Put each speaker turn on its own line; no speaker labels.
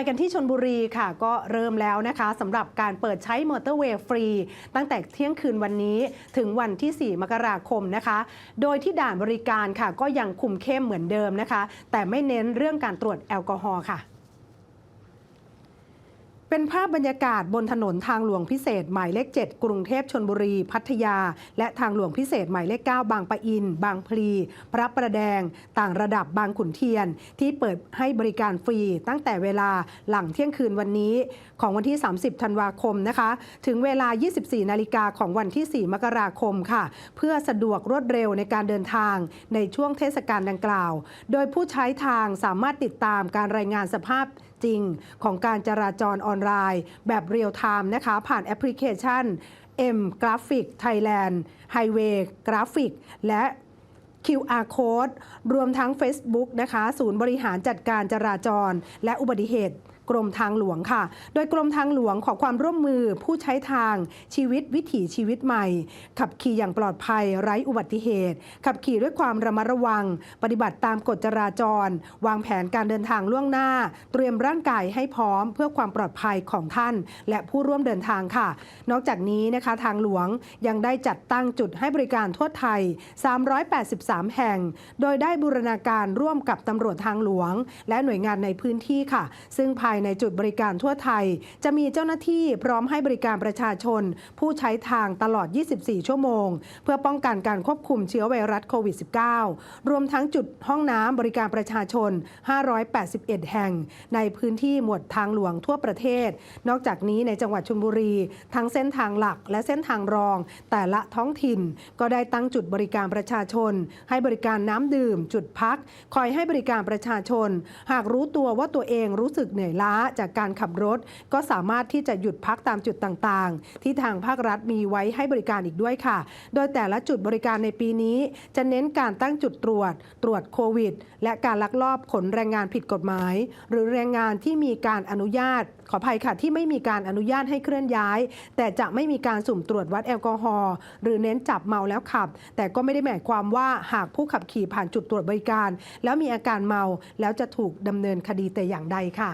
ไปกันที่ชนบุรีค่ะ ก็เริ่มแล้วนะคะสำหรับการเปิดใช้มอเตอร์เวย์ฟรี ตั้งแต่เที่ยงคืนวันนี้ถึงวันที่ 4 มกราคมนะคะ โดยที่ด่านบริการค่ะ ก็ยังคุมเข้มเหมือนเดิมนะคะ แต่ไม่เน้นเรื่องการตรวจแอลกอฮอล์ค่ะ เป็นภาพบรรยากาศบนถนนทางหลวงพิเศษหมายเลข 7 กรุงเทพชนบุรี พัทยา และทางหลวงพิเศษหมายเลข 9 บางปะอิน บางพลี พระประแดง ต่างระดับบางขุนเทียน ที่เปิดให้บริการฟรีตั้งแต่เวลาหลังเที่ยงคืนวันนี้ ของวันที่ 30 ธันวาคมนะคะ ถึงเวลา 24 นาฬิกาของวันที่ 4 มกราคมค่ะ เพื่อสะดวกรวดเร็วในการเดินทางในช่วงเทศกาลดังกล่าว โดยผู้ใช้ทางสามารถติดตามการรายงานสภาพจริงของการจราจรออนไลน์ แบบเรียลไทม์นะคะ ผ่านแอปพลิเคชัน M Graphic Thailand Highway Graphic และ QR Code รวมทั้ง Facebook นะคะ ศูนย์บริหารจัดการจราจร และอุบัติเหตุ กรมทางหลวงค่ะ โดยกรมทางหลวงขอความร่วมมือผู้ใช้ทางชีวิตวิถีชีวิตใหม่ ขับขี่อย่างปลอดภัยไร้อุบัติเหตุ ขับขี่ด้วยความระมัดระวัง ปฏิบัติตามกฎจราจร วางแผนการเดินทางล่วงหน้า เตรียมร่างกายให้พร้อมเพื่อความปลอดภัยของท่าน และผู้ร่วมเดินทางค่ะ นอกจากนี้นะคะทางหลวงยังได้จัดตั้งจุดให้บริการทั่วไทย 383 แห่ง โดยได้บูรณาการร่วมกับตำรวจทางหลวง และหน่วยงานในพื้นที่ค่ะ ซึ่งภายในจุดบริการทั่วไทย จะมีเจ้าหน้าที่พร้อมให้บริการประชาชน ผู้ใช้ทางตลอด 24 ชั่วโมง เพื่อป้องกันการควบคุมเชื้อไวรัสโควิด -19 รวมทั้งจุดห้องน้ำบริการประชาชน 581 แห่ง ในพื้นที่หมวดทางหลวงทั่วประเทศ นอกจากนี้ในจังหวัดชลบุรี ทั้งเส้นทางหลักและเส้นทางรอง แต่ละท้องถิ่นก็ได้ตั้งจุดบริการประชาชน ให้บริการน้ำดื่ม จุดพัก คอยให้บริการประชาชน หากรู้ตัวว่าตัวเองรู้สึกเหนื่อยล้าล้าจากการขับรถ ก็สามารถที่จะหยุดพักตามจุดต่างๆ ที่ทางภาครัฐมีไว้ให้บริการอีกด้วยค่ะ โดยแต่ละจุดบริการในปีนี้ จะเน้นการตั้งจุดตรวจ ตรวจโควิด และการลักลอบขนแรงงานผิดกฎหมาย หรือแรงงานที่มีการอนุญาต ขออภัยค่ะที่ไม่มีการอนุญาตให้เคลื่อนย้าย แต่จะไม่มีการสุ่มตรวจวัดแอลกอฮอล์หรือเน้นจับเมาแล้วขับ แต่ก็ไม่ได้หมายความว่าหากผู้ขับขี่ผ่านจุดตรวจบริการ แล้วมีอาการเมาแล้วจะถูกดำเนินคดีแต่อย่างใดค่ะ